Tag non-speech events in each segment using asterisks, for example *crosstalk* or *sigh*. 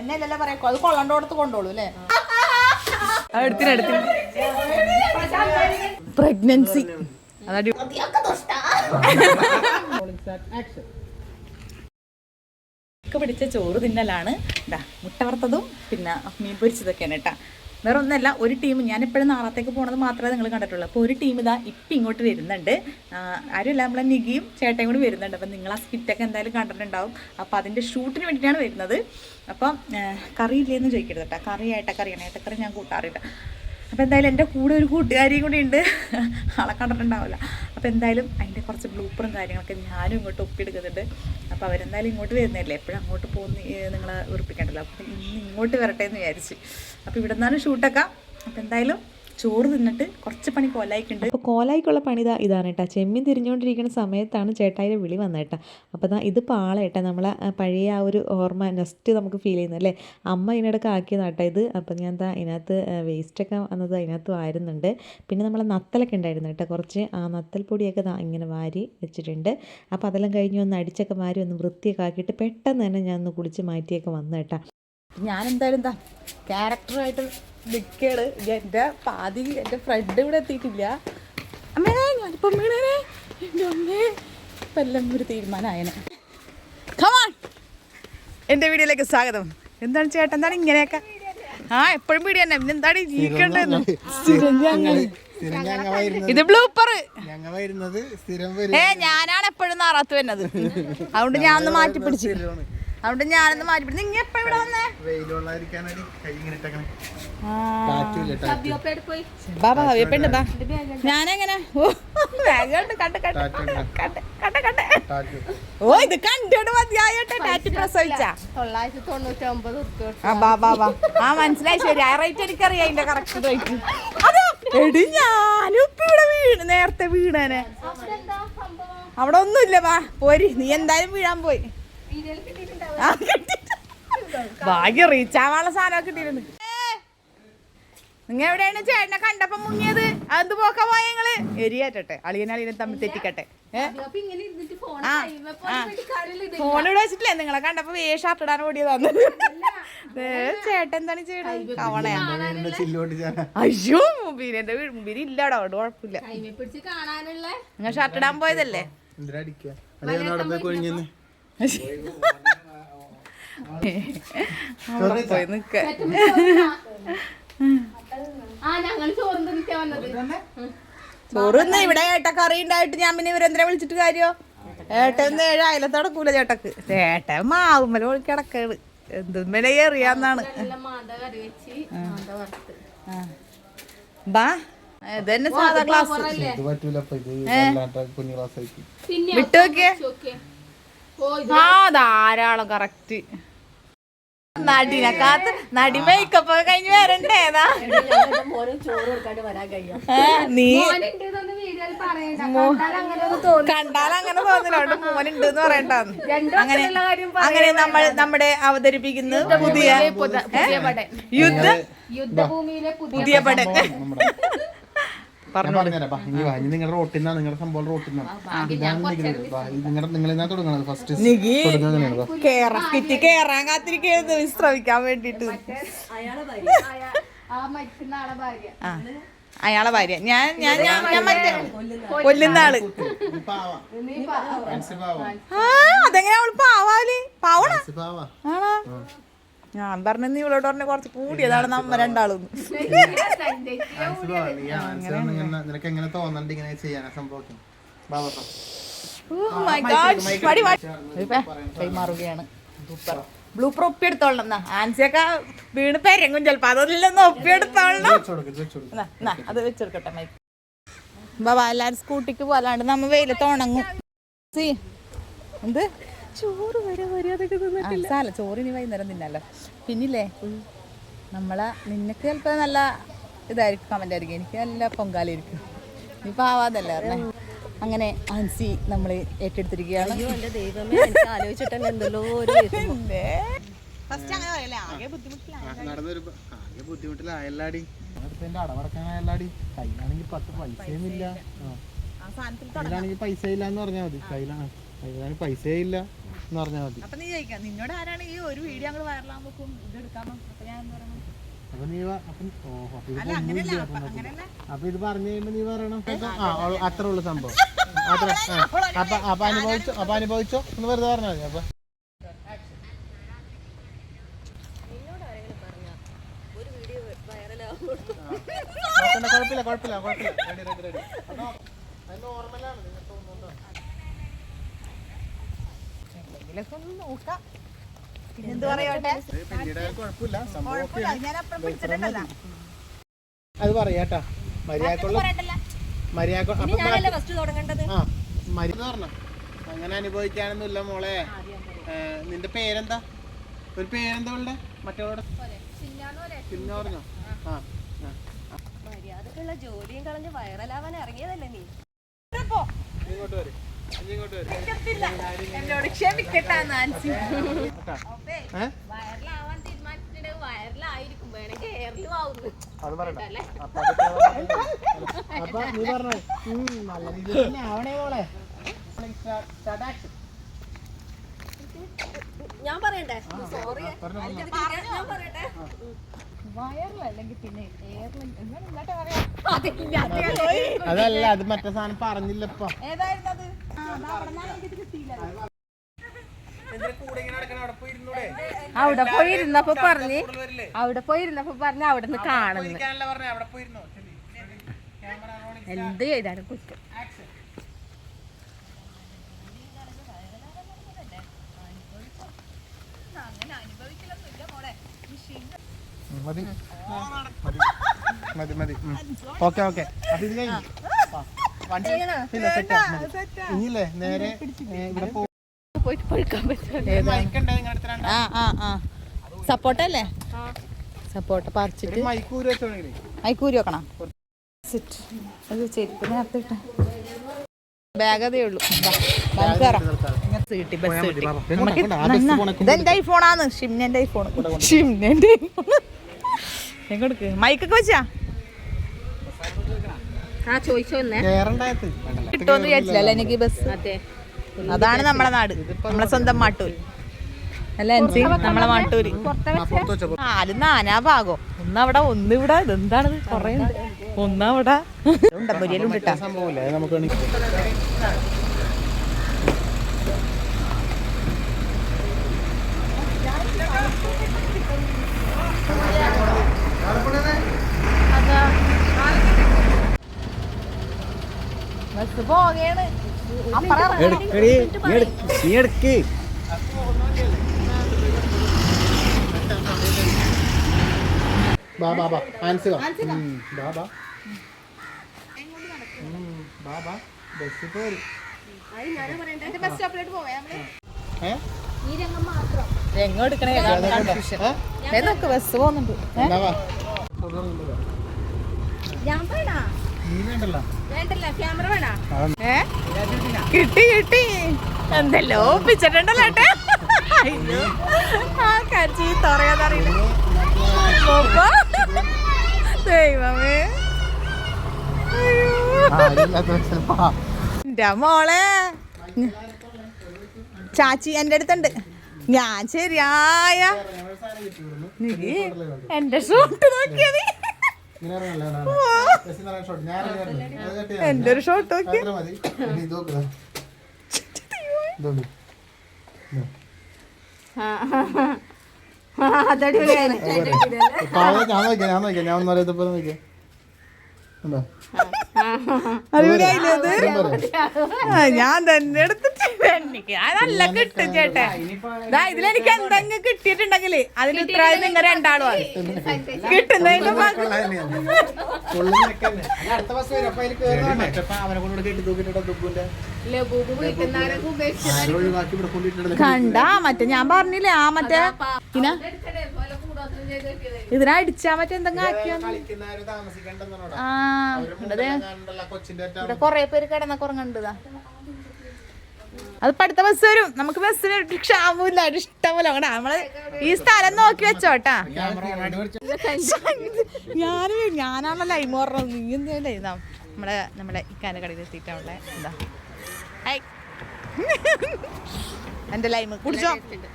എന്നല്ലല്ലോ പറയാ അത് കൊള്ളണ്ടോടത്ത് കൊണ്ടോളൂ അല്ലേ? പ്രഗ്നൻസി പിടിച്ച ചോറ് തിന്നലാണ്. മുട്ട വറുത്തതും പിന്നെ മീൻ പൊരിച്ചതൊക്കെയാണ് കേട്ടാ. വേറെ ഒന്നല്ല ഒരു ടീം ഞാൻ എപ്പോഴും നാളത്തേക്ക് പോണത് മാത്രമേ നിങ്ങൾ കണ്ടിട്ടുള്ളൂ. അപ്പോൾ ഒരു ടീം ഇതാ ഇപ്പം ഇങ്ങോട്ട് വരുന്നുണ്ട്. ആരുമല്ല നമ്മളെ നികിയും ചേട്ടയും കൂടി വരുന്നുണ്ട്. അപ്പം നിങ്ങൾ ആ സ്കിറ്റൊക്കെ എന്തായാലും കണ്ടിട്ടുണ്ടാവും. അപ്പോൾ അതിന്റെ ഷൂട്ടിന് വേണ്ടിയിട്ടാണ് വരുന്നത്. അപ്പം കറി ഇല്ലേന്ന് ചോദിക്കരുത് കേട്ടോ കറി അറിയണം. ഏട്ടക്കറി ഞാൻ കൂട്ടാറില്ല. അപ്പോൾ എന്തായാലും എന്റെ കൂടെ ഒരു കൂട്ടുകാരിയും കൂടി ഉണ്ട്. ആളെ കണ്ടിട്ടുണ്ടാവില്ല. അപ്പോൾ എന്തായാലും അതിന്റെ കുറച്ച് ബ്ലൂപ്പറും കാര്യങ്ങളൊക്കെ ഞാനും ഇങ്ങോട്ട് ഒപ്പിയെടുക്കുന്നുണ്ട്. അപ്പോൾ അവരെന്തായാലും ഇങ്ങോട്ട് വരുന്നില്ലേ എപ്പോഴും അങ്ങോട്ട് പോകുന്ന നിങ്ങളെ ഉറപ്പിക്കണ്ടല്ലോ അപ്പോൾ ഇന്ന് ഇങ്ങോട്ട് വരട്ടെ എന്ന് വിചാരിച്ച്. അപ്പോൾ ഇവിടെ നിന്നാണ് ഷൂട്ടൊക്കെ അപ്പോൾ എന്തായാലും ചോറ് തിന്നിട്ട് കുറച്ച് പണി കോലായിക്കുണ്ട്. അപ്പോൾ കോലായിക്കുള്ള പണി ഇതാ ഇതാണ് കേട്ടോ. ചെമ്മീൻ തിരിഞ്ഞുകൊണ്ടിരിക്കുന്ന സമയത്താണ് ചേട്ടായിയുടെ വിളി വന്നത് കേട്ടോ. അപ്പോൾ ഇതാ ഇത് പാളേട്ടാ നമ്മളെ പഴയ ആ ഒരു ഓർമ്മ നെസ്റ്റ് നമുക്ക് ഫീൽ ചെയ്യുന്നത് അല്ലേ? അമ്മ ഇതിനിടയ്ക്ക് കേട്ടോ ഇത്. അപ്പോൾ ഞാൻ എന്താ ഇതിനകത്ത് വേസ്റ്റൊക്കെ വന്നത് അതിനകത്ത് വാരുന്നുണ്ട്. പിന്നെ നമ്മളെ നത്തലൊക്കെ ഉണ്ടായിരുന്നു കേട്ടോ. കുറച്ച് ആ നത്തൽ പൊടിയൊക്കെ ഇങ്ങനെ വാരി വെച്ചിട്ടുണ്ട്. അപ്പോൾ അതെല്ലാം കഴിഞ്ഞ് ഒന്ന് അടിച്ചൊക്കെ വാരി ഒന്ന് വൃത്തിയൊക്കെ ആക്കിയിട്ട് പെട്ടെന്ന് തന്നെ ഞാൻ ഒന്ന് കുളിച്ച് മാറ്റിയൊക്കെ വന്നു കേട്ടോ. ഞാൻ എന്തായാലും എന്താ ക്യാരക്ടറായിട്ട് നിൽക്കേട് എന്റെ പാതി എന്റെ ഫ്രണ്ട് ഇവിടെ എത്തിയിട്ടില്ല. അമ്മേ ഞാനിപ്പം വീണേനെ എന്റെ അമ്മേ. ഇപ്പം എല്ലാം ഒരു തീരുമാനമായനെ കമാൺ എന്റെ വീഡിയോയിലേക്ക് സ്വാഗതം. എന്താണ് ചേട്ടൻ എന്താണ് ഇങ്ങനെയൊക്കെ? ആ എപ്പോഴും വീഡിയോ തന്നെ. പിന്നെ എന്താണ് വരുന്നത്. ഇത് ബ്ലൂപ്പർ ഏ ഞാനാണ് എപ്പോഴും നാറാത്ത് വരുന്നത്. അതുകൊണ്ട് ഞാൻ ഒന്ന് മാറ്റി പിടിച്ചു അതുകൊണ്ട് ഞാനൊന്ന് മാറ്റി നിങ്ങൾ എപ്പോഴും ഇവിടെ വന്നേ? ബാബാ ഹവിയപ്പെണ്ട് ബാ ഞാനെങ്ങനെ? ഓ ബാഗ് കണ്ട് കണ്ട് കണ്ട് കണ്ട് കണ്ട് കണ്ട്. ടാറ്റു. ഓ ഇത് കണ്ടോട് മതിയായോട്ടെ ടാറ്റി പ്രസവിച്ചാ. തൊള്ളായിരത്തി തൊണ്ണൂറ്റി ഒമ്പത് ഉറുപ്പ്യ ആ ബാ മനസ്സിലായി. ശരി ആ റേറ്റ് എനിക്കറിയാം അതിന്റെ കറക്റ്റ് റേറ്റ് അതോ എടി ഞാനും ഇപ്പൊ ഇവിടെ വീണ് നേരത്തെ വീണേനെ. അവിടെ ഒന്നുമില്ല വാ പോരി നീ എന്തായാലും വീഴാൻ പോയി. ഭാഗ്യം റീച്ച് ആവാനുള്ള സാധനമൊക്കെ കിട്ടിയിരുന്നു നിങ്ങ എവിടെയാണ് ചേട്ടനെ കണ്ടപ്പോ മുങ്ങിയത്? അത് പോക്ക പോയ നിങ്ങൾ? എരിയാറ്റട്ടെ അളിയനെ അളിയനെ തമ്മിൽ തെറ്റിക്കട്ടെ. ഫോൺ ഇവിടെ വെച്ചിട്ടില്ലേ? നിങ്ങളെ കണ്ടപ്പോ വേ ഷർട്ട് ഇടാൻ ഓടിയതാന്ന് ചേട്ടൻ എന്താണ് ചെയ്യണത്? കവണയാ ചില്ലോട്ട് ചേരാ അയ്യോ മുബീരിന്റെ വീട് ഇല്ലടാ. അതുകൊണ്ട് കുഴപ്പമില്ല. നിങ്ങൾ ഷർട്ട് ഇടാൻ പോയതല്ലേ? എന്തിനാ *laughs* അവിടെ പോയി നിക്ക. ഇവിടെ ഏട്ട കറി ഉണ്ടായിട്ട് ഞാൻ പിന്നെ ഇവരെന്തിനെ വിളിച്ചിട്ട് കാര്യോ? ഏട്ടൻ ഏഴ് അയലത്തടക്കൂല ചേട്ടക്ക്. ചേട്ടൻ മാവുമ്മല പോയി കിടക്കാണ്. എന്തുമ്മല എറിയാന്നാണ് വറുത്ത്. ബാ. ഇതന്നെ തന്നെ സാധാ ക്ലാസ്. വിട്ടു നോക്കിയേ. ആ ധാരാളം കറക്റ്റ് നടിനെ കാത്ത് നടി മേക്കപ്പ് ഒക്കെ കഴിഞ്ഞ് വരണ്ടേതാ നീ പറയണ്ട കണ്ടാൽ അങ്ങനെ ഒന്ന് തോന്നും കണ്ടാൽ അങ്ങനെ തോന്നില്ല. അവിടെ മോനുണ്ട് എന്ന് പറയണ്ടാന്ന് അങ്ങനെ കാര്യം അങ്ങനെ നമ്മൾ നമ്മുടെ അവതരിപ്പിക്കുന്ന പുതിയ യുദ്ധ യുദ്ധഭൂമിയിലെ പുതിയ പടം. പടൻ പറഞ്ഞുതരാം. നിങ്ങളുടെ റോട്ടിൽ നിങ്ങളുടെ സംഭവം റോട്ടിൽ നിന്നാണ് നിങ്ങളുടെ നിങ്ങൾ എന്നാ ഫസ്റ്റ് കിറ്റി കേറാൻ വിശ്രമിക്കാൻ വേണ്ടിട്ട് ആ മരിക്കുന്ന ആളെ ഭാര്യ ആ അയാളെ ഭാര്യ. ഞാൻ ഞാൻ ഞാൻ ഞാൻ മറ്റേ കൊല്ലുന്ന ആൾ. അതെങ്ങനെ അവൾ പാവാൽ? പാവണ? ആണോ? ഞാൻ പറഞ്ഞു നീ ഇവളോട് പറഞ്ഞ കുറച്ച് കൂടിയതാണ് നമ്മ രണ്ടാളും. നിനക്ക് എങ്ങനെ തോന്നണ്ട് ഇങ്ങനെ ചെയ്യാനാ സംഭവം? ബാബാ ബാ. കൈമാറുകയാണ്. ബ്ലൂപ്പർ ഒപ്പിയെടുത്തോളണം എന്നാ ആൻസിയൊക്കെ വീണ് പെരങ്ങും ചിലപ്പോ. അതൊന്നും ഒപ്പിയെടുത്തോളണം അത് വെച്ചെടുക്കട്ടെ മൈക്ക് ബാബാ എല്ലാരും സ്കൂട്ടിക്ക് പോലാണ്ട് നമ്മ വെയിലത്ത് ഉണങ്ങും. സി എന്ത്? ചോറ് വരെ മര്യാദയ്ക്ക് സാല ചോറ് ഇനി വൈകുന്നേരം തിന്നല്ലോ. പിന്നില്ലേ? നമ്മളെ നിനക്ക് ചിലപ്പോ നല്ല ഇതായിരിക്കും കമന്റ് ആയിരിക്കും. എനിക്ക് നല്ല പൊങ്കാലായിരിക്കും നീ പാവാതല്ലേ പറഞ്ഞേ. അങ്ങനെ ഹൻസി നമ്മൾ ഏറ്റെടുത്തിരിക്കുകയാണ്. ബുദ്ധിമുട്ടിലായല്ലാടി. അടുത്തതിന്റെ അടവടക്കാനായല്ലാടി കയ്യിലാണെങ്കിൽ പത്ത് പൈസയൊന്നുമില്ല. ആ. ആ സാധനത്തിൽ കയ്യിലാണെങ്കിൽ പൈസ ഇല്ല എന്ന് പറഞ്ഞാൽ മതി. കയ്യിലാണ് കയ്യിലാണെങ്കിൽ പൈസ ഇല്ല എന്ന് പറഞ്ഞാൽ മതി. അപ്പൊ നീ ചോദിക്കാം നിന്നോട് ആരാണ് ഈ ഒരു വീഡിയോ അങ്ങോട്ട് വൈറലാകുമ്പോൾ ഇത് എടുക്കാൻ അപ്പൊ ഞാൻ എന്താ പറയണം? അപ്പൊ നീ അപ്പം ഓഹോ അപ്പൊ ഇത് പറഞ്ഞു കഴിയുമ്പോ നീ പറയണം. ആ ഉള്ള- സംഭവം. *laughs* അത്ര. അപ്പൊ അപ്പൊ അനുഭവിച്ചോ അപ്പൊ അനുഭവിച്ചോ? എന്ന് വെറുതെ പറഞ്ഞാൽ മതി അപ്പൊ. നോക്കണ്ട, കുഴപ്പമില്ല കുഴപ്പമില്ല കുഴപ്പമില്ല. *laughs* Ready ready ready. അതോ അത് നോർമലാണ് നിങ്ങൾക്ക് തോന്നുന്നുണ്ടോ എന്തെങ്കിലുമൊക്കെ ഒന്ന് നോക്കാം. പിന്നെന്ത് പറയോട്ടെ? ഇത് പിന്നീട് ആയാലും കുഴപ്പമില്ല. ഞാൻ അപ്പുറം പിടിച്ചിട്ടുണ്ടല്ലോ അത് പറയാട്ടാ മര്യാദക്കുള്ള മര്യാദ അങ്ങനെ അനുഭവിക്കാനൊന്നുമില്ല മോളെ. നിന്റെ പേരെന്താ? ഒരു പേരെന്താ ഉള്ള മറ്റവളോട്? പറഞ്ഞോ? ആ ആ. മര്യാദക്കുള്ള ജോലിയും കളഞ്ഞ് വൈറലാവാൻ ഇറങ്ങിയതല്ലേ നീ ഇങ്ങോട്ട് വരെ. എന്നോട് ക്ഷമിക്കട്ടാ നാൻസി? വൈറലാവാൻ തീരുമാനിച്ചിട്ടുണ്ടെങ്കിൽ വൈറലായിരിക്കും വേണമെങ്കിൽ എയറിലും ആവുന്നു അത് പറയണ്ട. അപ്പൊ നീ പറഞ്ഞോ? നല്ല രീതിയിൽ തന്നെ ആവണേ മോളെ. ഞാൻ പറയണ്ടേ? സോറി. ഞാൻ പറയട്ടെ? വയറിലല്ലെങ്കിൽ പിന്നെ എയറിൽ എങ്ങനെ ഇങ്ങോട്ട് പറയാ? അതല്ല അത് മറ്റേ സാധനം പറഞ്ഞില്ലപ്പോ. ഏതായിരുന്നു അത്? ആ, അവിടെ നിന്നാണ് എനിക്കിത് കിട്ടിയില്ല. അവിടെ പോയി ഇരുന്നപ്പോ പറഞ്ഞ് അവിടെ പോയി ഇരുന്നപ്പോ പറഞ്ഞ് അവിടെ നിന്ന് കാണുന്നു എന്ത് ചെയ്താണ് കുറ്റം. മതി. മതി മതി ഓക്കെ ഓക്കെ. ഇനിയില്ലേ നേരെ ഇവിടെ പോയിട്ട് പഴുക്കാൻ പറ്റും ആ ആ ആ. സപ്പോർട്ടല്ലേ? സപ്പോർട്ട് പറിച്ചിട്ട്. മൈക്കൂരി വെക്കണം. അത് ചെരുപ്പ് നേരത്തെ ഇട്ട. ബാഗ് അതേ ഉള്ളൂ കിട്ടി ബസ് കിട്ടി നമുക്ക് ഇതെന്റെ ഐഫോണാണ് ഷിംനന്റെ ഐഫോൺ ഷിംനന്റെ എങ്ങോട്ട് മൈക്കൊക്കെ വെച്ചാ? ആ ചോദിച്ചോ കിട്ടുമെന്ന് വിചാരിച്ചില്ല അല്ലേ? എനിക്ക് ബസ് അതെ. അതാണ് നമ്മളെ നാട്. നമ്മളെ സ്വന്തം മാട്ടൂര്. അല്ല എൻസി നമ്മളെ മാട്ടൂര്. അത് നാനാ ഭാഗം ഒന്നവിടെ ഒന്നിവിടെ. ഇതെന്താണിത്? കൊറേ ഉണ്ട്. ഒന്നവിടെ. ഉണ്ടമ്പൊരിയലും ഇട്ടാ സംഭവമില്ലേ അത് നമുക്ക് വേണമെങ്കിൽ ബസ് പോകയാണ്. ബാ ബാ ബാ. ആൻസി ബാ ബാ. ബാ ബാ. ബസ് പോരും. ബസ് സ്റ്റോപ്പിലോട്ട് പോയാ ഏ? ഈ രംഗം മാത്രം. ബസ് പോകുന്നുണ്ട്. കിട്ടി കിട്ടി. എന്തല്ലോ ഒപ്പിച്ചിട്ടുണ്ടല്ലോ കച്ചി തുറയാതറിയില്ല ദൈവമേ. എന്റെ മോളെ. ചാച്ചി എന്റെ അടുത്തുണ്ട്. ഞാൻ ശരിയായ എന്റെ ഷോട്ട് നോക്കിയത്. എന്റെ ഒരു ഷോട്ട് നോക്കി ഞാൻ നോക്കിയാ ഞാൻ നോക്കിയാ ഞാൻ ഒന്നും അറിയാത്തപ്പോ നോക്കിയാ. ഉണ്ടോ ഞാൻ തന്നെ എടുത്തിട്ട് എനിക്ക്. അതല്ല കിട്ടും ചേട്ടാ. ഇതിലെനിക്ക് എന്തെങ്കിലും കിട്ടിയിട്ടുണ്ടെങ്കിൽ അതിന് ഇത്ര നിങ്ങൾ രണ്ടാളും ആണ്. കിട്ടുന്നതിന്റെ അതിൽ കൊണ്ട് മറ്റേ ഞാൻ പറഞ്ഞില്ലേ ആ മറ്റേ പിന്നെ ഇതിനടിച്ചാ മറ്റേ എന്തെങ്കിലും ആക്കിയാ ആ ഇവിടെ കൊറേ പേര് കിടന്ന കുറങ്ങണ്ടതാ അതിപ്പോ അടുത്ത ബസ് വരും. നമുക്ക് ബസ്സിന് ക്ഷാമില്ല ഇഷ്ടമല്ല അങ്ങോട്ട് നമ്മൾ ഈ സ്ഥലം നോക്കി വെച്ചോട്ടാ. ഞാനും ഞാനാണല്ലോ ലൈമ് പറഞ്ഞത് നീ നമ്മളെ നമ്മളെ ഇക്കാന്റെ കടയിൽ എത്തിയിട്ടുള്ള എന്താ ഹൈ *laughs* എന്റെ ലൈമ് കുടിച്ചോ?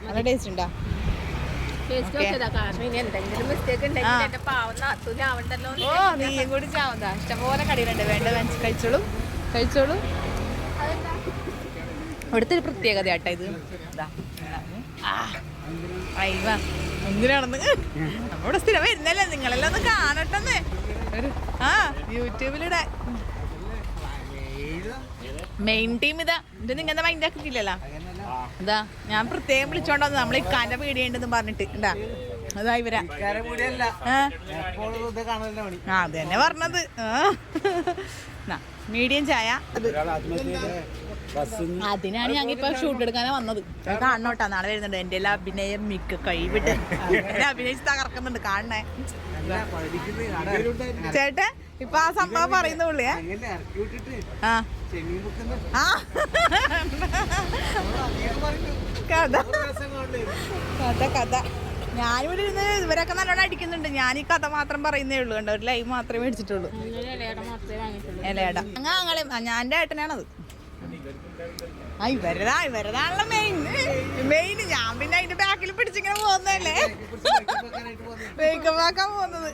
നല്ല ടേസ്റ്റ് ഉണ്ടോ? ഓ നീയും കൂടി ചാവുന്നതാ. ഇഷ്ടംപോലെ കടിയിലുണ്ട് വേണ്ട കഴിച്ചോളൂ. കഴിച്ചോളൂ. ഇവിടുത്തെ ഒരു പ്രത്യേകത കേട്ടോ ഇത് എന്തിനാണെന്ന് നമ്മുടെ സ്ഥിരം വരുന്നല്ലേ? നിങ്ങളെല്ലാം ഒന്ന് കാണട്ടെന്ന്. ആ യൂട്യൂബിലിടെ മെയിൻ ടീം ഇതാ. ഇത് മൈൻഡ് ആക്കിയില്ലല്ലോ ഇതാ ഞാൻ പ്രത്യേകം വിളിച്ചോണ്ട് നമ്മൾ ഈ ഇക്കാന്റെ പേടിയുണ്ടെന്ന് പറഞ്ഞിട്ട് എന്താ? അതാ ഇവരാ. ആ അത് തന്നെ പറഞ്ഞത്. *laughs* മീഡിയം ചായ. അതിനാണ് ഞങ്ങൾ ഇപ്പൊ ഷൂട്ട് എടുക്കാനാ വന്നത്. കാണോട്ടാ കാണണോട്ടാ. നാളെ വരുന്നുണ്ട്. എന്റെ എല്ലാ അഭിനയം മിക്ക കൈവിട്ട്. എന്റെ അഭിനയിച്ച് തകർക്കുന്നുണ്ട്. കാണണേ. ചേട്ടാ ഇപ്പൊ ആ സംഭവം പറയുന്ന പുള്ളിയാ ആ. ആ. കഥ. കഥ കഥ. ഞാനിവിടെ ഇരുന്ന് ഇവരൊക്കെ നല്ലോണം അടിക്കുന്നുണ്ട്. ഞാൻ ഈ കഥ മാത്രം പറയുന്നേ ഉള്ളൂ. കണ്ടോ? ഒരു ലൈവ് മാത്രമേ മേടിച്ചിട്ടുള്ളൂ. ഇലയുടെ ഞങ്ങളെ ഞാൻ എന്റെ ഏട്ടനാണത്. ആ ഇവരതാ ഇവരതാണല്ലോ മെയിൻ മെയിൻ ഞാൻ പിന്നെ അതിന്റെ ബാക്കിൽ പിടിച്ചിങ്ങനെ പോകുന്നല്ലേ മേക്കപ്പ് ആക്കാൻ പോകുന്നത്.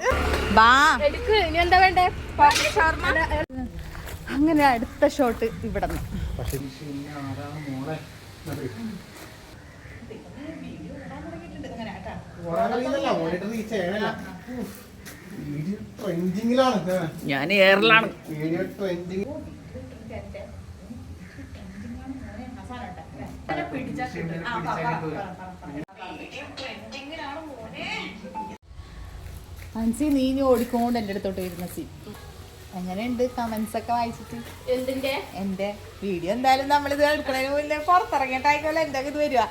ബാ. എടുക്ക് ഇനി എന്താ വേണ്ടേ? അങ്ങനെ അടുത്ത ഷോട്ട് ഇവിടെ ഞാൻ എയറിലാണ് വീഡിയോ ട്രെൻഡിങ് അൻസി നീ ഇനി ഓടിക്കൊണ്ട് എന്റെ അടുത്തോട്ട് വരുന്ന സി എങ്ങനെയുണ്ട് കമന്റ്സ് ഒക്കെ വായിച്ചിട്ട്? എന്തിന്റെ എന്റെ വീഡിയോ എന്തായാലും നമ്മൾ ഇത് എടുക്കണതിന് മുന്നേ പുറത്തിറങ്ങിയിട്ടായിക്കോളെ എന്റെ ഇത് വരിക.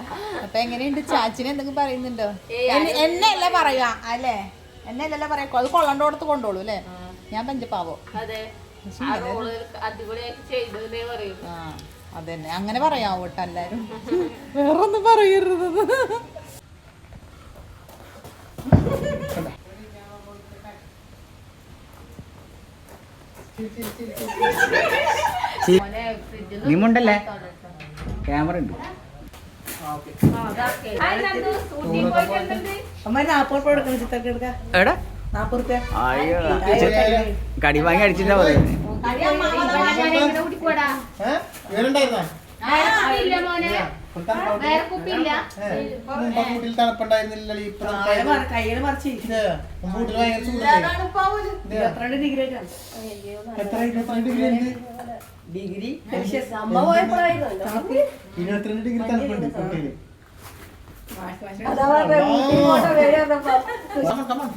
അപ്പൊ എങ്ങനെയുണ്ട്? ചാച്ചിനെ എന്തെങ്കിലും പറയുന്നുണ്ടോ? എന്നെ- അല്ലേ അല്ല പറയാ അല്ലേ? എന്നെ അല്ലല്ലോ പറയാ അത് കൊള്ളണ്ടോടത്ത് കൊണ്ടോളൂ അല്ലേ? ഞാൻ പഞ്ചപ്പാവോ? അതെ. ആ അതന്നെ. അങ്ങനെ പറയാവോ കേട്ടോ എല്ലാരും. വേറൊന്നും പറയരുത്. നിമുണ്ടല്ലേ? ക്യാമറ ഉണ്ട്. അമ്മ നാപ്പത് രൂപ കൊടുക്കണം ചിത്രക്ക് എടുക്കാം അയ്യോ കടി വാങ്ങി അടിച്ചിട്ടാ പറയുന്നത് ഡിഗ്രി ഇരുപത്തിരണ്ട് ഡിഗ്രി തണുപ്പുണ്ട് കൂട്ടിൽ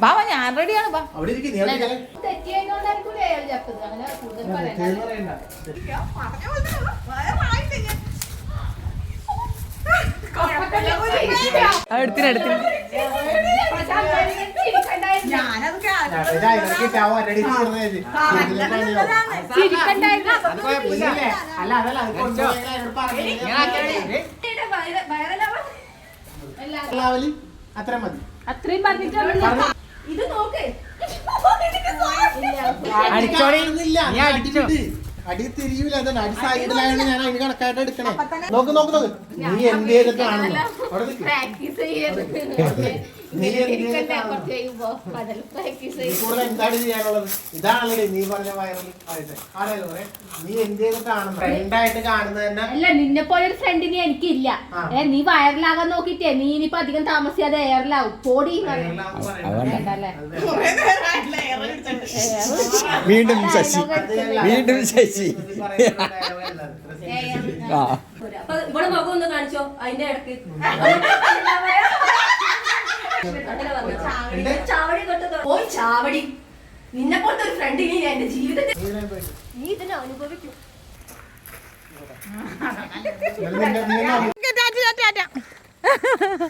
ബാബ ഞാൻ റെഡിയാണ് ബാ അവിടെ ഇരിക്കും നീ അവിടെ ഇരിക്ക്. തെറ്റിയതുകൊണ്ടായിരിക്കും അയാൾ ചത്തത്? അങ്ങനെ കൂടുതൽ പറയണ്ട. പേര് പറയണ്ട. എടുത്തിന് എടുത്തിന്. ഇത് അതിനൊക്കെ ഇട്ടാവും, ഒരടി ചേർന്നത്. ഇതിലെ പണിയാവും. അത് കുഴപ്പമില്ലേ? അല്ല, അതല്ല, അത് കൊണ്ടുപോയി എന്നോട് പറഞ്ഞില്ലേ? എല്ലാവരും അത്രയും മതി. അത്രയും പറഞ്ഞിട്ട് ഇത് നോക്ക്. അടി തിരിയൂല. അതല്ല അടി സൈഡിലായത് ഞാൻ അതിന് കണക്കായിട്ട് എടുക്കണേ. നോക്ക് നോക്ക് നോക്ക്. നീ എന്ത് ചെയ്തിട്ടാണെന്ന്. അവിടെ നീ എന്ത് ഇരിക്കണ്ടേ ചെയ്തിട്ടാണെന്ന് കുറച്ച് കഴിയുമ്പോ അതിൽ പ്രാക്ടീസ് നീ ചെയ്യും. കൂടുതൽ എന്താണ് ചെയ്യാനുള്ളത്? ഇതാണല്ലേ നീ പറഞ്ഞ വൈറൽ ആയിട്ട്. ആണല്ലോ ഏ? നീ എന്ത് ചെയ്തിട്ടാണ് ഫ്രണ്ടായിട്ട് കാണുന്നത് തന്നെ? അല്ല നിന്നെ പോലെ ഒരു ഫ്രണ്ടിനെ എനിക്കില്ല. ഏ നീ വയറിലാകാൻ നോക്കിട്ടേ നീ ഇനിയിപ്പോ അധികം താമസിയാതെ എയറിലാവും പോടി? വീണ്ടും ശശി. വീണ്ടും ശശി. ഇവിടെ മുഖം ഒന്ന് കാണിച്ചോ അതിന്റെ ഇടയ്ക്ക്. ചാവടി പോയി ചാവടി. നിന്നെ പോലത്തെ ഒരു ഫ്രണ്ട് എന്റെ ജീവിതത്തിൽ നീ ഇതിനെ അനുഭവിക്കും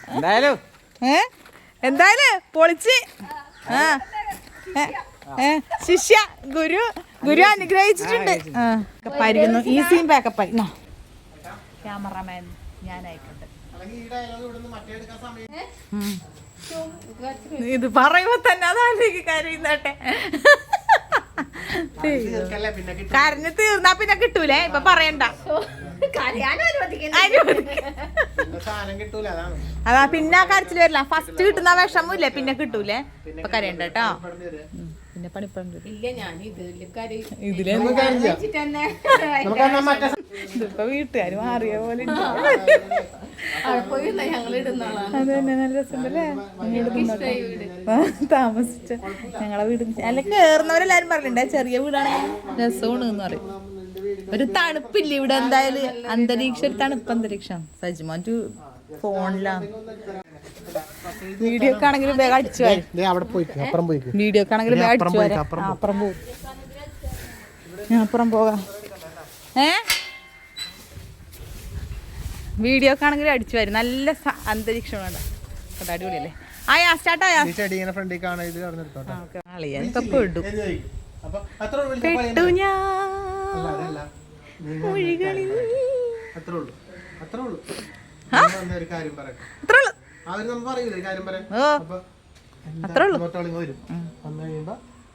എന്തായാലും. ഏ? എന്തായാലും പൊളിച്ച്. ആ. ശിഷ്യ ഗുരു ഗുരു അനുഗ്രഹിച്ചിട്ടുണ്ട്. ആ. പരിക്കുന്നു ഈ സീൻ പാക്കപ്പ് ആയി. ക്യാമറമാൻ ഞാനായിട്ടുണ്ട്. ഇത് പറയുമ്പോ തന്നെ അതാലേക്ക് കരയുന്നട്ടെ കരഞ്ഞ് തീർന്നാ പിന്നെ കിട്ടൂലേ? ഇപ്പൊ പറയണ്ട. അതാ പിന്നെ ആ കരച്ചിൽ വരില്ല. ഫസ്റ്റ് കിട്ടുന്ന വിഷമം ഇല്ലേ പിന്നെ കിട്ടൂലേ? ഇപ്പൊ കരയണ്ട കേട്ടോ. പിന്നെ പണിപ്പണ്ട് ഇതിൽ ഇതിപ്പോ വീട്ടുകാർ മാറിയ പോലെ ഉണ്ട്. അവിടെ പോയി ഇരുന്നാ ഞങ്ങൾ അത് തന്നെ നല്ല രസമുണ്ടല്ലേ? താമസിച്ച ഞങ്ങളെ വീട് അല്ല കേറുന്നവരെല്ലാരും പറയണ്ടേ ചെറിയ വീടാണെങ്കിൽ രസമാണ് എന്ന് പറയും. ഒരു തണുപ്പില്ല ഇവിടെ എന്തായാലും? അന്തരീക്ഷം ഒരു തണുപ്പ് അന്തരീക്ഷം. സജിമോൻ ടു ഫോണിലാണ് വീഡിയോ ഒക്കെ ആണെങ്കിലും വേഗം അടിച്ചു വരും. അവിടെ പോയിക്ക് അപ്പുറം പോയിക്ക് വീഡിയോ ഒക്കെ ആണെങ്കിലും വേഗം അപ്പുറം അടിച്ചു അപ്പുറം പോകും ഞാൻ അപ്പുറം പോകാം. ഏ? വീഡിയോ ഒക്കെ ആണെങ്കിലും അടിച്ചു വരും. നല്ല അന്തരീക്ഷമാണ് അടിപൊളിയല്ലേ? ആയാ സ്റ്റാർട്ട് ആയാ ഈ ചെടി ഇങ്ങനെ ഫ്രണ്ടിൽ കാണാൻ ഇത് അവിടെ നിർത്തോട്ടെ അളിയാൻ ഇപ്പൊ പെടും എന്ന് ചോദിക്കും. അപ്പൊ അത്ര ഉള്ളൂ വിളിച്ച പോലെ പെട്ടു ഞാൻ. മൊഴികളിൽ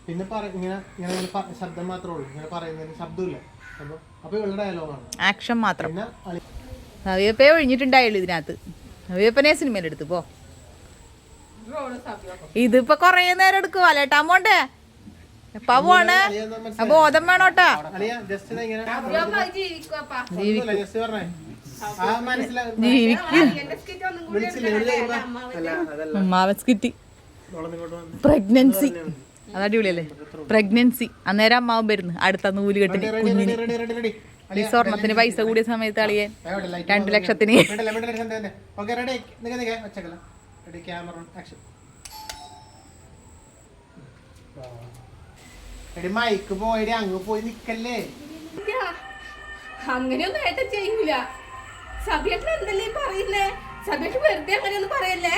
പിന്നെ ഇങ്ങനെ ശബ്ദം മാത്രമേ ഉള്ളൂ. ഇങ്ങനെ പറയുന്നതിന് ശബ്ദമില്ല. അപ്പൊ അപ്പൊ ഇവളുടെ ഡയലോഗാണ് ആക്ഷൻ മാത്രം. പിന്നെ അളി നവിയപ്പേ ഒഴിഞ്ഞിട്ടുണ്ടായുള്ളൂ ഇതിനകത്ത്. സിനിമയിൽ സിനിമയിലെടുത്ത് പോ. ഇതിപ്പോ കൊറേ നേരം എടുക്കും അലേട്ടാൻ പോണ്ടേ എപ്പാ പോണ്. അപ്പൊ ബോധം വേണോട്ടാ ജീവിക്കും. പ്രഗ്നൻസി അത് അടിപൊളിയല്ലേ? പ്രഗ്നൻസി അന്നേരം അമ്മാവും വരുന്നു. അടുത്ത നൂൽ കെട്ടിന്. റെഡി കുഞ്ഞിന് ഈ സ്വർണത്തിന് പൈസ കൂടിയ സമയത്ത് അളിയൻ രണ്ട് ലക്ഷത്തിന്. ഓക്കെ റെഡി നിക്ക നിക്ക ഒച്ചക്കല്ല റെഡി ക്യാമറ ആക്ഷൻ എടി മൈക്ക് പോയി അങ്ങ് പോയി നിക്കല്ലേ? അങ്ങനെയൊന്നും ഏട്ടൻ ചെയ്യൂല. സഭ്യേട്ടൻ എന്തല്ലേ പറയുന്നേ? സഭ്യേട്ടൻ വെറുതെ അങ്ങനെയൊന്നും പറയല്ലേ?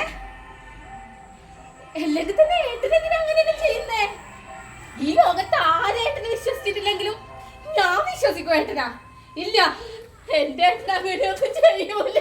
അല്ലെങ്കിൽ തന്നെ ഏട്ടൻ എങ്ങനെ അങ്ങനെയൊക്കെ ചെയ്യുന്നേ? ഈ ലോകത്ത് ആരേട്ടനെ വിശ്വസിച്ചിട്ടില്ലെങ്കിലും ഞാൻ വിശ്വസിക്കും ഏട്ടനാ ഇല്ല എന്റെ ഏട്ടൻ അങ്ങനെയൊന്നും ചെയ്യൂല.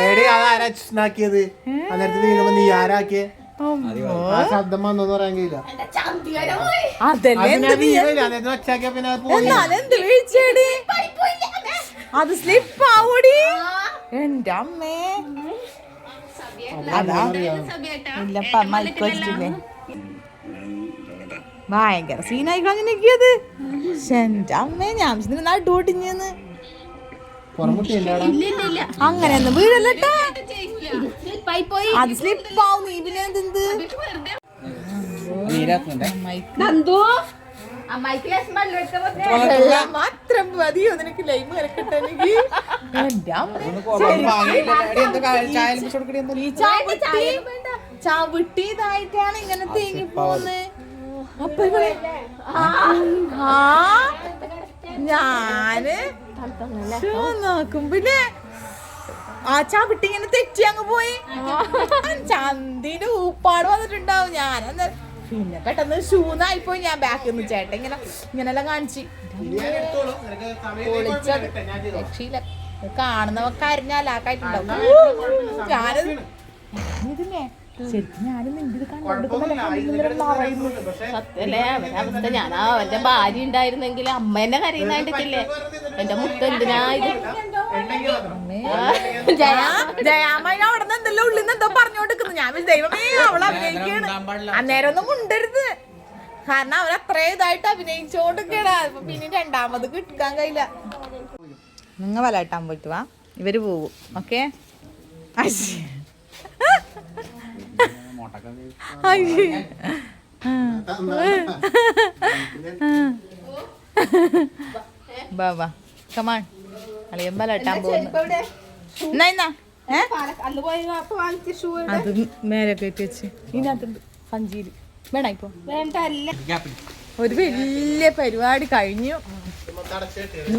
എടി അതാരാ നീ ആരാക്കിയേ? ആ ശബ്ദം വന്നോന്ന് പറയാൻ കഴിയില്ല. അത് ഒച്ചാക്കിയ പിന്നെ പോയി. വീഴ്ചയടി. അത് സ്ലിപ്പ് ആവൂടി എന്റെ അമ്മേ. അതാ. ഇല്ലപ്പ ഭയങ്കര സീനായിക്കോ അങ്ങനെയൊക്കെയത് എന്റെ അമ്മേ ഞാൻ വിചാരിച്ചു നടുവൊടിഞ്ഞെന്ന് വീഴല്ലട്ടാ. പോയി. അത് നീ പിന്നെ എന്ത് മാത്രം മതിയോ? നിനക്ക് ലൈം കലക്കട്ടെങ്കിൽ എന്റെ അമ്മേ ഈ ചവിട്ടി ചവിട്ടി ഇതായിട്ടാണ് ഇങ്ങനെ തേങ്ങി പോകുന്നത്. അപ്പൊ ആ. ഞാൻ നോക്കുമ്പില്ലേ ആ ചവിട്ടി ഇങ്ങനെ തെറ്റി അങ്ങ് പോയി ചന്തിന്റെ ഊപ്പാട് വന്നിട്ടുണ്ടാവും ഞാൻ അന്നേരം പിന്നെ പെട്ടെന്ന് ഷൂന്നായി പോയി ഞാൻ ബാക്കിൽ നിന്ന് ചേട്ടൻ ഇങ്ങനെ ഇങ്ങനെല്ലാം കാണിച്ച് രക്ഷയില്ല കാണുന്നവ കരഞ്ഞാലാക്കായിട്ടുണ്ടാവും ഞാനത് ഞാനിതില്ലേ ശരിക്കും ഞാനും നിന്റെ ഇത് ഞാൻ അവന്റെ ഭാര്യ ഉണ്ടായിരുന്നെങ്കിൽ അമ്മ എന്നെ കരയുന്ന കണ്ടിട്ടില്ലേ? എന്റെ മുട്ട എന്തിനാ ഇത്? ജയാമ്മ അവിടെ നിന്ന് എന്തെല്ലാം ഉള്ളിൽ നിന്ന് എന്തോ പറഞ്ഞോണ്ടിരിക്കുന്നു ഞാൻ ദൈവമേ അവൾ അഭിനയിക്കാണ് അന്നേരം ഒന്നും മുണ്ടരുത്. കാരണം അവർ അത്രയും ഇതായിട്ട് അഭിനയിച്ചോണ്ടിരിക്കണ പിന്നെ രണ്ടാമത് കിട്ടാൻ കഴിയില്ല. നിങ്ങ വലട്ടാൻ പോയിട്ട് വാ. ഇവർ പോകും ഓക്കെ? ബാബാ കമാൺ അളിയൻ വലട്ടാൻ പോകുന്നു. അത് മേലെ കയറ്റി വെച്ച്. ഇതിനകത്തുണ്ട് സഞ്ചിയിൽ വേണ ഇപ്പൊ? വേണ്ട അല്ല ഒരു വലിയ പരിപാടി കഴിഞ്ഞു.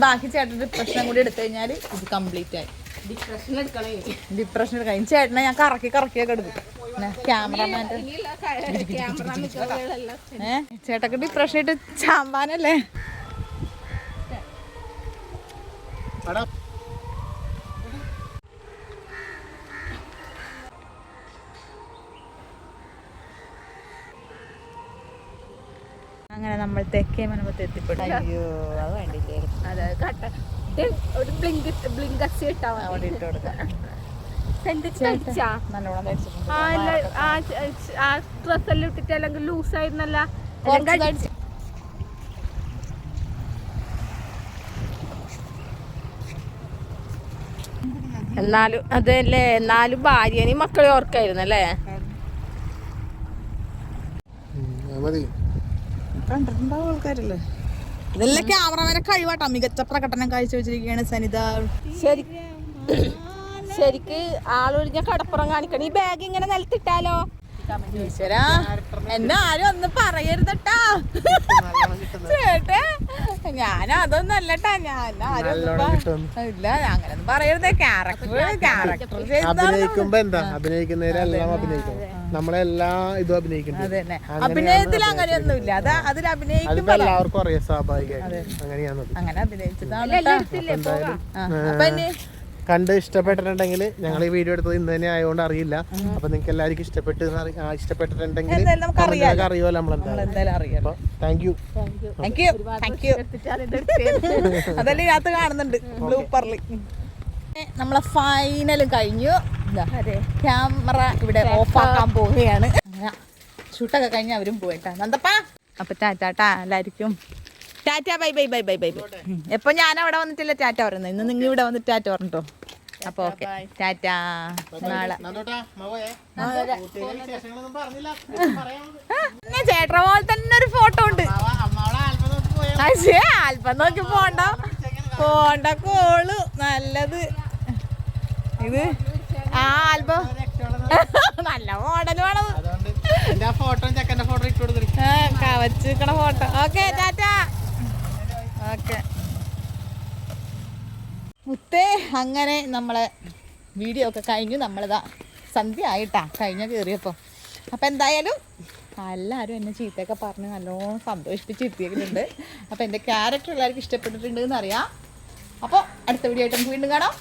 ബാക്കി ചേട്ടന്റെ പ്രശ്നം കൂടി എടുത്തു കഴിഞ്ഞാൽ ഇത് കംപ്ലീറ്റ് ആയി. ഡിപ്രഷൻ എടുക്കണേ. ഡിപ്രഷൻ എടുക്കണം. ചേട്ടനെ ഞാൻ കറക്കി കറക്കിയൊക്കെ എടുക്കും. ക്യാമറമാന്റെ ഏ ചേട്ടക്ക് ഡിപ്രഷൻ ഇട്ട് ചാമ്പാനല്ലേ? അങ്ങനെ നമ്മൾ തെക്കേ മനപത്ത് എത്തിപ്പെട്ടു അയ്യോ അത് ഒരു ബ്ലിങ്ക് ബ്ലിങ്കസ് ഇട്ടാ അവിടെ ഇട്ട് കൊടുക്കാം. നല്ലോണം ആ ഡ്രസ് എല്ലാം ഇട്ടിട്ട് അല്ലെങ്കിൽ ലൂസ് ആയിരുന്നല്ല. എന്നാലും അതല്ലേ എന്നാലും ഭാര്യനെയും മക്കളെ ഓർക്കായിരുന്നു അല്ലേ കണ്ടിട്ടുണ്ടാവും ആൾക്കാരല്ലേ? ഇതെല്ലാം വരെ കഴിവാട്ടാ. മികച്ച പ്രകടനം കാഴ്ചവെച്ചിരിക്കുകയാണ് സനിത. ശരി. *coughs* ശരിക്ക് ആളൊഴിഞ്ഞ കടപ്പുറം കാണിക്കണം. ഈ ബാഗ് ഇങ്ങനെ നിലത്തിട്ടാലോ? ഈശ്വരാ എന്നെ ആരും ഒന്ന് പറയരുതട്ടാ. ചേട്ടേ ഞാൻ അതൊന്നും അല്ലട്ടാ ഞാൻ ആരും. ഇല്ല അങ്ങനൊന്നും പറയരുത്. ക്യാരക്ടർ ക്യാരക്ടർ അഭിനയിക്കുമ്പോ അഭിനയിക്കുന്നവരെല്ലാം അഭിനയിക്കും. ഇതും അഭിനയത്തിൽ അങ്ങനെയൊന്നുമില്ല. അത് അതിൽ അതിപ്പോ അഭിനയിക്കുമ്പോൾ എല്ലാവർക്കും അറിയാം സ്വാഭാവികമായിട്ട്. അങ്ങനെയാണത് അങ്ങനെ അഭിനയിച്ചതാണ് കണ്ട് ഇഷ്ടപ്പെട്ടിട്ടുണ്ടെങ്കിൽ ഞങ്ങൾ ഈ വീഡിയോ എടുത്തത് ഇന്ന് തന്നെ ആയതുകൊണ്ട് അറിയില്ല. അപ്പൊ നിങ്ങൾക്ക് എല്ലാവർക്കും ഇഷ്ടപ്പെട്ട് ആ, ഇഷ്ടപ്പെട്ടിട്ടുണ്ടെങ്കിൽ. അറിയുമല്ലോ നമ്മൾ നമ്മളെന്തായാലും താങ്ക് യു ഇതിനകത്ത് കാണുന്നുണ്ട്. ബ്ലൂപ്പറിൽ നമ്മളെ ഫൈനലും കഴിഞ്ഞു. ക്യാമറ ഇവിടെ ഓഫ് ആക്കാൻ പോവുകയാണ്. ഷൂട്ടൊക്കെ കഴിഞ്ഞ് അവരും പോയിട്ടാ. നന്ദപ്പാ. അപ്പൊ ടാറ്റാട്ടാ എല്ലാവർക്കും. Tata bye bye bye bye bye bye. എപ്പൊ ഞാൻ അവിടെ വന്നിട്ടില്ല ടാറ്റ പറയുന്നത് ഇന്ന് നിങ്ങൾ ഇവിടെ വന്നിട്ട് ടാറ്റ പറഞ്ഞിട്ടോ? അപ്പൊ ഓക്കെ. ടാറ്റ നാളെ. ഞാൻ ചേട്ടറെ പോലെ തന്നെ ഒരു ഫോട്ടോ ഉണ്ട്. അല്പം നോക്കി പോണ്ട. പോണ്ട കോൾ. നല്ലത്. ഇത്? ആ ആൽബം നല്ല എന്റെ ഫോട്ടോ ആ, ഫോട്ടോ. Okay tata. ഓക്കെ. മുത്തേ അങ്ങനെ നമ്മളെ വീഡിയോ ഒക്കെ കഴിഞ്ഞു. നമ്മളിതാ സന്ധ്യ ആയിട്ടാ. കഴിഞ്ഞ കയറിയപ്പോൾ അപ്പം എന്തായാലും എല്ലാവരും എന്നെ ചീത്തയൊക്കെ പറഞ്ഞ് നല്ലോണം സന്തോഷിപ്പിച്ചിരുത്തിയിട്ടുണ്ട്. അപ്പോൾ എന്റെ ക്യാരക്ടർ എല്ലാവർക്കും ഇഷ്ടപ്പെട്ടിട്ടുണ്ട് എന്നറിയാം അപ്പോൾ അടുത്ത വീഡിയോ ആയിട്ട് നമുക്ക് വീണ്ടും കാണാം.